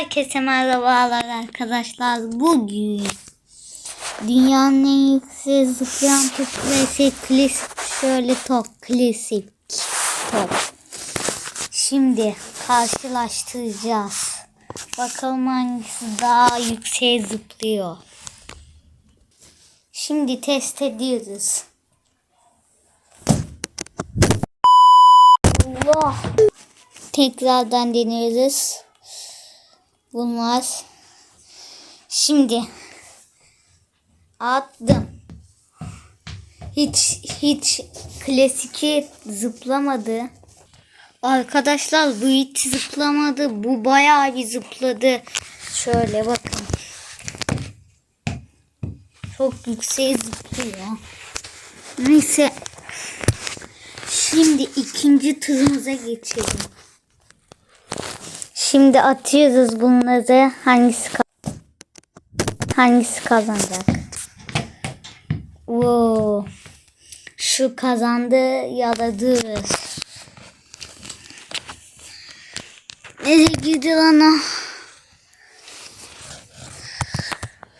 Herkese merhabalar arkadaşlar. Bugün dünyanın en yüksek zıplayan top klasik şöyle top klasik top. Şimdi karşılaştıracağız. Bakalım hangisi daha yüksek zıplıyor. Şimdi test ediyoruz. Allah. Tekrardan deniyoruz. Bunlar. Şimdi attım. Hiç hiç klasiki zıplamadı. Arkadaşlar bu hiç zıplamadı. Bu bayağı bir zıpladı. Şöyle bakın. Çok yüksek zıplıyor. Neyse. Şimdi ikinci turumuza geçelim. Şimdi atıyoruz bunları. Hangisi hangisi kazanacak? Wow. Şu kazandı ya da dur. Nereye gidiyor lan?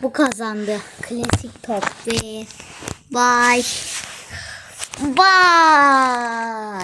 Bu kazandı. Klasik top bye. Bye.